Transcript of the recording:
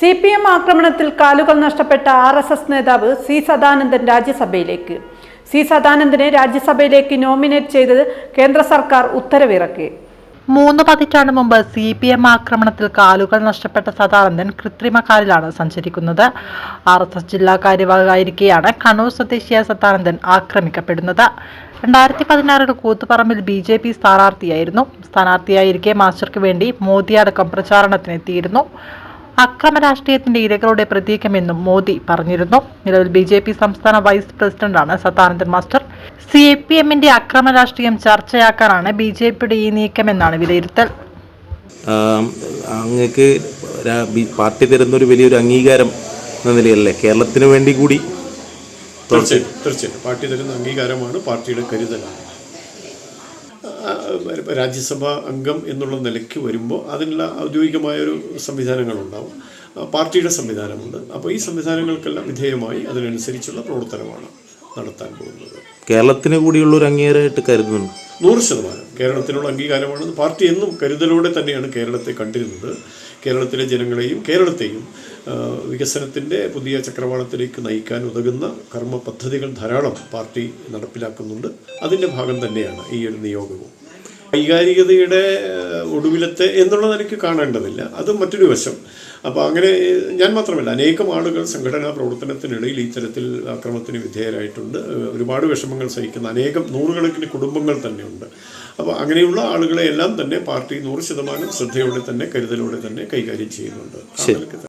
C P M ആക്രമണത്തിൽ കാലുകൾ നഷ്ടപ്പെട്ട ആർ എസ് എസ് നേതാവ് സി സദാനന്ദൻ രാജ്യസഭയിലേക്ക്. സി സദാനന്ദനെ രാജ്യസഭയിലേക്ക് നോമിനേറ്റ് ചെയ്തത് കേന്ദ്ര സർക്കാർ ഉത്തരവിറക്കി. മൂന്ന് പതിറ്റാണ്ട് മുമ്പ് സി പി എം ആക്രമണത്തിൽ കാലുകൾ നഷ്ടപ്പെട്ട സദാനന്ദൻ കൃത്രിമ കാലിലാണ് സഞ്ചരിക്കുന്നത്. ആർ എസ് എസ് ജില്ലാ കാര്യവാഹകായിരിക്കെയാണ് കണ്ണൂർ സ്വദേശിയായ സദാനന്ദൻ ആക്രമിക്കപ്പെടുന്നത്. രണ്ടായിരത്തി പതിനാറിൽ കൂത്തുപറമ്പിൽ ബി ജെ പി സ്ഥാനാർത്ഥിയായിരുന്നു. സ്ഥാനാർത്ഥിയായിരിക്കെ മാസ്റ്റർക്ക് വേണ്ടി മോദി അടക്കം പ്രചാരണത്തിനെത്തിയിരുന്നു. അക്രമ രാഷ്ട്രീയത്തിന്റെ ഇരകളുടെ പ്രതീകമെന്നും മോദി പറഞ്ഞിരുന്നു. നിലവിൽ ബി ജെ പി സംസ്ഥാന വൈസ് പ്രസിഡന്റാണ് Sadanandan master. C A P എമ്മിന്റെ അക്രമ രാഷ്ട്രീയം ചർച്ചയാക്കാനാണ് ബി ജെ പിയുടെ ഈ നീക്കമെന്നാണ് വിലയിരുത്തൽ. അങ്ങക്ക് പാർട്ടി തരുന്ന ഒരു വലിയൊരു അംഗീകാരം എന്ന നിലയല്ലേ കേരളത്തിന് വേണ്ടി കൂടി തീർച്ചയായും തീർച്ചയായും പാർട്ടി തരുന്ന അംഗീകാരമാണ് പാർട്ടിയുടെ കരുതലാണ്. രാജ്യസഭ അംഗം എന്നുള്ള നിലയ്ക്ക് വരുമ്പോൾ അതിനുള്ള ഔദ്യോഗികമായൊരു സംവിധാനങ്ങളുണ്ടാവും. പാർട്ടിയുടെ സംവിധാനമുണ്ട്. അപ്പോൾ ഈ സംവിധാനങ്ങൾക്കെല്ലാം വിധേയമായി അതിനനുസരിച്ചുള്ള പ്രവർത്തനമാണ് നടത്താൻ പോകുന്നത്. കേരളത്തിന് കൂടിയുള്ള ഒരു അംഗീകാരമായിട്ട് കരുതുന്നു നൂറ് ശതമാനം. കേരളത്തിനുള്ള അംഗീകാരമാണ് പാർട്ടി എന്നും കരുതലോടെ തന്നെയാണ് കേരളത്തെ കണ്ടിരുന്നത്. കേരളത്തിലെ ജനങ്ങളെയും കേരളത്തെയും വികസനത്തിന്റെ പുതിയ ചക്രവാളത്തിലേക്ക് നയിക്കാൻ ഉതകുന്ന കർമ്മ പദ്ധതികൾ ധാരാളം പാർട്ടി നടപ്പിലാക്കുന്നുണ്ട്. അതിന്റെ ഭാഗം തന്നെയാണ് ഈ ഒരു നിയോഗവും. വൈകാരികതയുടെ ഒടുവിലത്തെ എന്നുള്ളത് എനിക്ക് കാണേണ്ടതില്ല. അത് മറ്റൊരു വശം. അപ്പോൾ അങ്ങനെ ഞാൻ മാത്രമല്ല അനേകം ആളുകൾ സംഘടനാ പ്രവർത്തനത്തിനിടയിൽ ഇത്തരത്തിൽ അക്രമത്തിന് വിധേയരായിട്ടുണ്ട്. ഒരുപാട് വിഷമങ്ങൾ സഹിക്കുന്ന അനേകം നൂറുകണക്കിന് കുടുംബങ്ങൾ തന്നെയുണ്ട്. അപ്പോൾ അങ്ങനെയുള്ള ആളുകളെ എല്ലാം തന്നെ പാർട്ടി നൂറ് ശതമാനം ശ്രദ്ധയോടെ തന്നെ കരുതലോടെ തന്നെ കൈകാര്യം ചെയ്യുന്നുണ്ട്.